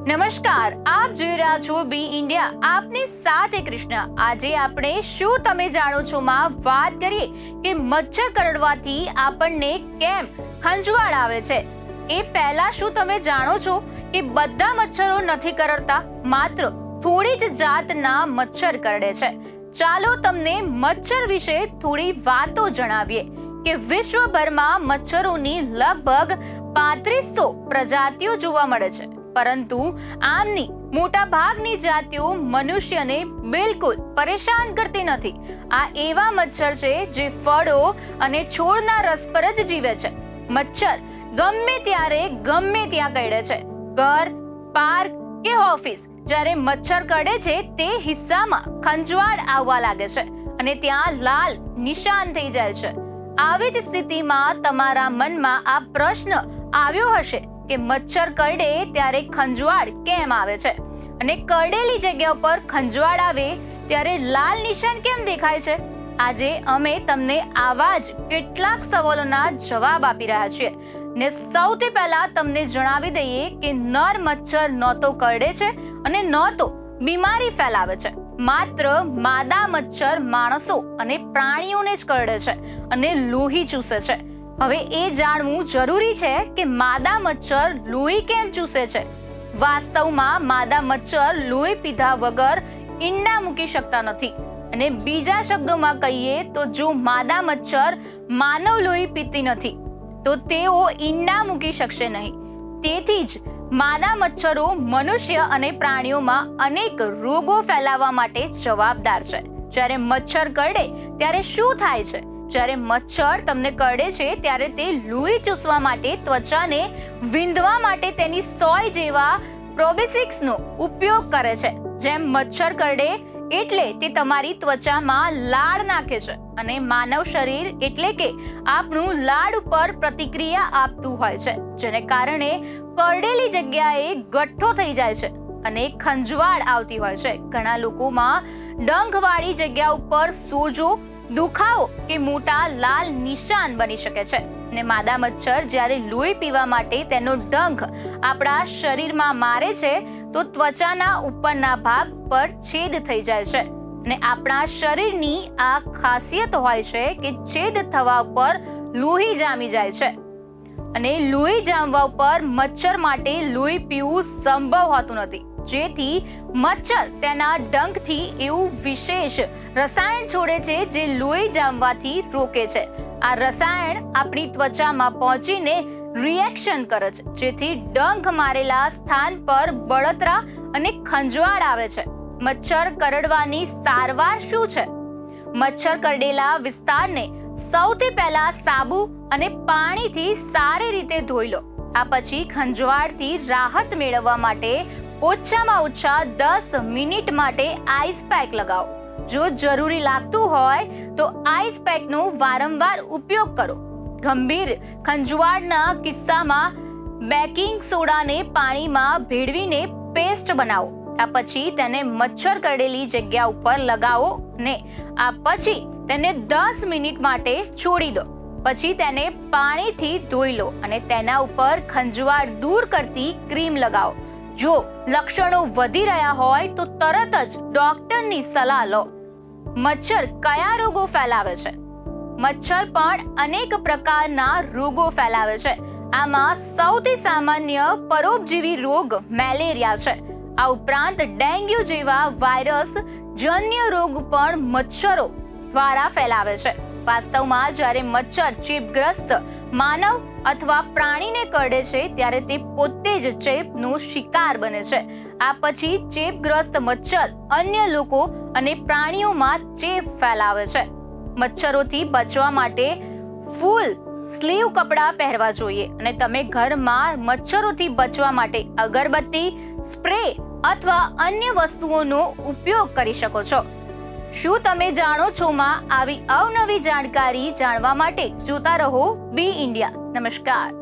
નમસ્કાર, આપ જોઈ રહ્યા છો બી ઇન્ડિયા. આપની સાથે કૃષ્ણ. આજે આપણે શું તમે જાણો છો માં? વાત કરીએ કે મચ્છર કરડવાથી આપણને કેમ ખંજવાળ આવે છે? એ પહેલા શું તમે જાણો છો કે બધા મચ્છરો નથી કરડતા? માત્ર થોડી જ જાતના મચ્છર કરડે છે. ચાલો તમને મચ્છર વિશે થોડી વાતો જણાવીએ કે વિશ્વભરમાં મચ્છરોની લગભગ પાંત્રીસો પ્રજાતિઓ જોવા મળે છે. પરંતુ આમની મોટા ભાગની જાતિઓ મનુષ્યને બિલકુલ પરેશાન કરતી નથી. આ એવા મચ્છર છે જે ફળો અને છોડના રસ પર જ જીવે છે. મચ્છર ગમે ત્યારે ગમે ત્યાં કરડે છે. ઘર, પાર્ક કે ઓફિસ જ્યારે મચ્છર કરડે છે તે હિસ્સામાં ખંજવાળ આવવા લાગે છે અને ત્યાં લાલ નિશાન થઈ જાય છે. આવી જ સ્થિતિમાં તમારા મનમાં આ પ્રશ્ન આવ્યો હશે. કે મચ્છર કરડે ત્યારે ખંજવાળ કેમ આવે છે? અને કરડેલી જગ્યા ઉપર ખંજવાળ આવે ત્યારે લાલ નિશાન કેમ દેખાય છે? આજે અમે તમને આવા જ કેટલાક સવાલોના જવાબ આપી રહ્યા છીએ. ને સૌથી પહેલા તમને જણાવી દઈએ કે નર મચ્છર ન તો કરડે છે અને ન તો બીમારી ફેલાવે છે. માત્ર માદા મચ્છર માણસો અને પ્રાણીઓને જ કરડે છે અને લોહી ચૂસે છે. હવે એ જાણવું જરૂરી છે કે માદા મચ્છર લોહી કેમ ચૂસે છે? વાસ્તવમાં માદા મચ્છર લોહી પીધા વગર ઈંડા મૂકી શકતા નથી. અને બીજા શબ્દોમાં કહીએ તો જો માદા મચ્છર માનવ લોહી પીતી નથી, તો તેઓ ઈંડા મૂકી શકશે નહીં. તેથી જ માદા મચ્છરો મનુષ્ય અને પ્રાણીઓમાં અનેક રોગો ફેલાવવા માટે જવાબદાર છે. જ્યારે મચ્છર કરડે, ત્યારે શું થાય છે? જ્યારે મચ્છર તમને કરડે છે, ત્યારે તે લુઈ ચૂસવા માટે, ત્વચાને વિંધવા માટે તેની સોય જેવા પ્રોબેસિક્સનો ઉપયોગ કરે છે. જેમ મચ્છર કરડે એટલે તે તમારી ત્વચામાં લાળ નાખે છે અને માનવ શરીર એટલે કે આપણું લાળ ઉપર પ્રતિક્રિયા આપતું હોય છે, જેને કારણે કરડેલી જગ્યાએ ગઠ્ઠો થઈ જાય છે અને ખંજવાળ આવતી હોય છે. ઘણા લોકોમાં ડંખવાળી જગ્યા ઉપર સોજો દુખાવો કે મોટા લાલ નિશાન બની શકે છે. ને માદા મચ્છર જ્યારે લોહી પીવા માટે તેનો ડંખ આપણા શરીરમાં મારે છે, તો ત્વચાના ઉપરના ભાગ પર છેદ થઈ જાય છે. ને આપણા શરીરની આ ખાસિયત હોય છે કે છેદ થવા ઉપર લોહી જામી જાય છે. અને લોહી જામવા ઉપર મચ્છર માટે લોહી પીવું સંભવ હોતું નથી. જેથી મચ્છર તેના ડંખથી એવું વિશેષ રસાયણ છોડે છે જે લોહી જામવાથી રોકે છે. આ રસાયણ આપણી ત્વચામાં પહોંચીને રિએક્શન કરે છે, જેથી ડંખ મારેલા સ્થાન પર બળતરા અને ખંજવાળ આવે છે. મચ્છર કરડવાની સારવાર શું છે? મચ્છર કરડેલા વિસ્તારને સૌથી પહેલા સાબુ અને પાણીથી સારી રીતે ધોઈ લો. આ પછી ખંજવાળથી રાહત મેળવવા માટે ઓછામાં ઓછા દસ મિનિટ માટે આઈસ પેક લગાવો. જો જરૂરી લાગતું હોય, તો આઈસ પેકનો વારંવાર ઉપયોગ કરો. ગંભીર ખંજવાળના કિસ્સામાં બેકિંગ સોડાને પાણીમાં ભેળવીને પેસ્ટ બનાવો. આ પછી તેને મચ્છર કરડેલી જગ્યા ઉપર લગાવો ને આ પછી તેને દસ મિનિટ માટે છોડી દો. પછી તેને પાણીથી ધોઈ લો અને તેના ઉપર ખંજવાળ દૂર કરતી ક્રીમ લગાવો. જો લક્ષણો વધી રહ્યા હોય તો તરત જ ડોક્ટરની સલાહ લો. મચ્છર કયા રોગો ફેલાવે છે? મચ્છર પણ અનેક પ્રકારના રોગો ફેલાવે છે. આમાં સૌથી સામાન્ય પરોપજીવી રોગ મેલેરિયા છે. આ ઉપરાંત ડેન્ગ્યુ જેવા વાયરસ જન્ય રોગ પણ મચ્છરો દ્વારા ફેલાવે છે. વાસ્તવમાં જ્યારે મચ્છર ચેપગ્રસ્ત માનવ અથવા પ્રાણીને કરડે છે ત્યારે તે પોતે જ ચેપનો શિકાર બને છે. આ પછી ચેપગ્રસ્ત મચ્છર અન્ય લોકો અને પ્રાણીઓમાં ચેપ ફેલાવે છે. મચ્છરોથી બચવા માટે ફૂલ સ્લીવ કપડાં પહેરવા જોઈએ અને તમે ઘરમાં મચ્છરોથી બચવા માટે અગરબત્તી, સ્પ્રે અથવા અન્ય વસ્તુઓનો ઉપયોગ કરી શકો છો. શું તમે જાણો છો માં? આવી અવનવી જાણકારી જાણવા માટે જોતા રહો બી ઇન્ડિયા. નમસ્કાર.